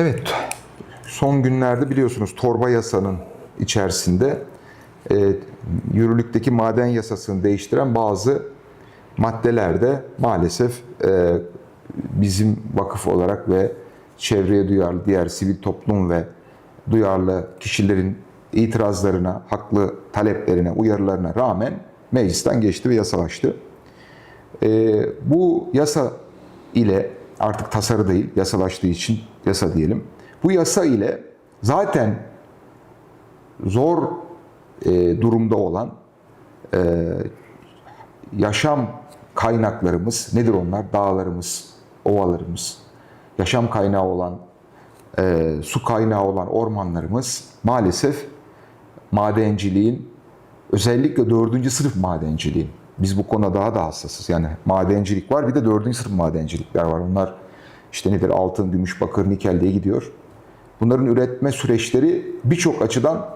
Evet, son günlerde biliyorsunuz torba yasanın içerisinde e, yürürlükteki maden yasasını değiştiren bazı maddelerde maalesef e, bizim vakıf olarak ve çevreye duyarlı diğer sivil toplum ve duyarlı kişilerin itirazlarına, haklı taleplerine, uyarılarına rağmen meclisten geçti ve yasalaştı. Ee, bu yasa ile artık tasarı değil, yasalaştığı için yasa diyelim. Bu yasa ile zaten zor e, durumda olan e, yaşam kaynaklarımız nedir onlar? Dağlarımız, ovalarımız, yaşam kaynağı olan, e, su kaynağı olan ormanlarımız maalesef madenciliğin özellikle dördüncü sınıf madenciliğin biz bu konuda daha da hassasız. Yani madencilik var bir de dördüncü sınıf madencilikler var. Onlar işte nedir altın, gümüş, bakır, nikel diye gidiyor. Bunların üretme süreçleri birçok açıdan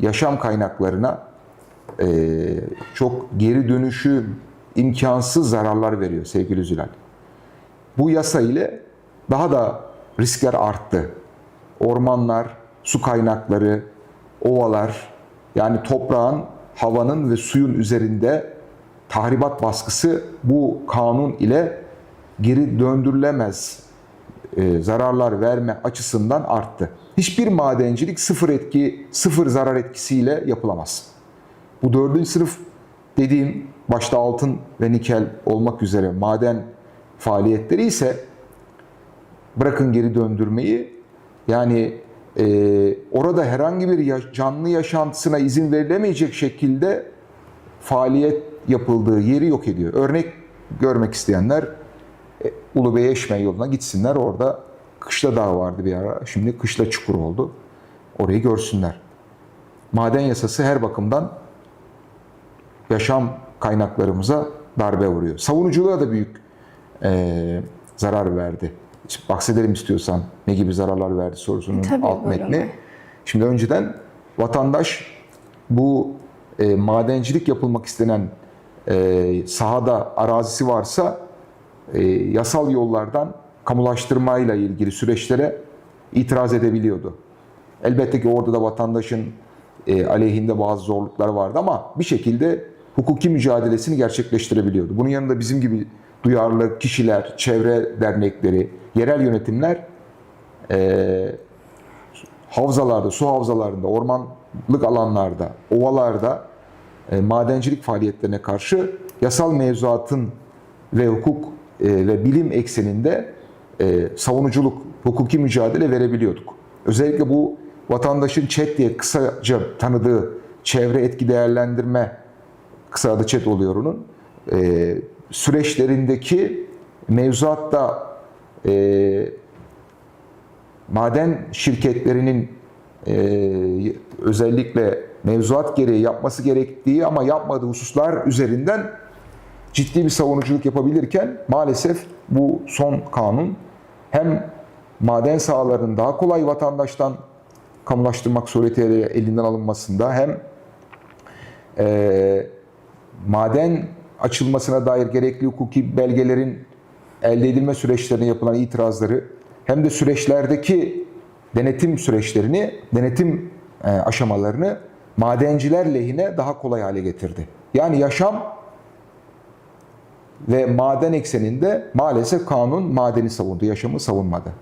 yaşam kaynaklarına e, çok geri dönüşü imkansız zararlar veriyor sevgili Zülal. Bu yasa ile daha da riskler arttı. Ormanlar, su kaynakları, ovalar yani toprağın, havanın ve suyun üzerinde tahribat baskısı bu kanun ile geri döndürülemez e, zararlar verme açısından arttı. Hiçbir madencilik sıfır etki, sıfır zarar etkisiyle yapılamaz. Bu dördüncü sınıf dediğim başta altın ve nikel olmak üzere maden faaliyetleri ise bırakın geri döndürmeyi yani e, orada herhangi bir canlı yaşantısına izin verilemeyecek şekilde faaliyet yapıldığı yeri yok ediyor. Örnek görmek isteyenler e, Ulubey Eşme yoluna gitsinler. Orada Kışla Dağı vardı bir ara. Şimdi Kışla Çukur oldu. Orayı görsünler. Maden yasası her bakımdan yaşam kaynaklarımıza darbe vuruyor. Savunuculuğa da büyük e, zarar verdi. Bahsedelim istiyorsan ne gibi zararlar verdi sorusunun Tabii, alt buyurun. metni. Şimdi önceden vatandaş bu e, madencilik yapılmak istenen e, sahada arazisi varsa e, yasal yollardan kamulaştırmayla ilgili süreçlere itiraz edebiliyordu. Elbette ki orada da vatandaşın e, aleyhinde bazı zorluklar vardı ama bir şekilde hukuki mücadelesini gerçekleştirebiliyordu. Bunun yanında bizim gibi duyarlı kişiler, çevre dernekleri, yerel yönetimler e, havzalarda, su havzalarında, ormanlık alanlarda, ovalarda e, madencilik faaliyetlerine karşı yasal mevzuatın ve hukuk e, ve bilim ekseninde e, savunuculuk, hukuki mücadele verebiliyorduk. Özellikle bu vatandaşın ÇED diye kısaca tanıdığı çevre etki değerlendirme, kısa adı ÇED oluyor onun, e, süreçlerindeki mevzuatta e, maden şirketlerinin e, özellikle mevzuat gereği yapması gerektiği ama yapmadığı hususlar üzerinden ciddi bir savunuculuk yapabilirken maalesef bu son kanun hem maden sahalarının daha kolay vatandaştan kamulaştırmak suretiyle elinden alınmasında hem e, maden açılmasına dair gerekli hukuki belgelerin elde edilme süreçlerine yapılan itirazları hem de süreçlerdeki denetim süreçlerini, denetim e, aşamalarını madenciler lehine daha kolay hale getirdi. Yani yaşam ve maden ekseninde maalesef kanun madeni savundu, yaşamı savunmadı.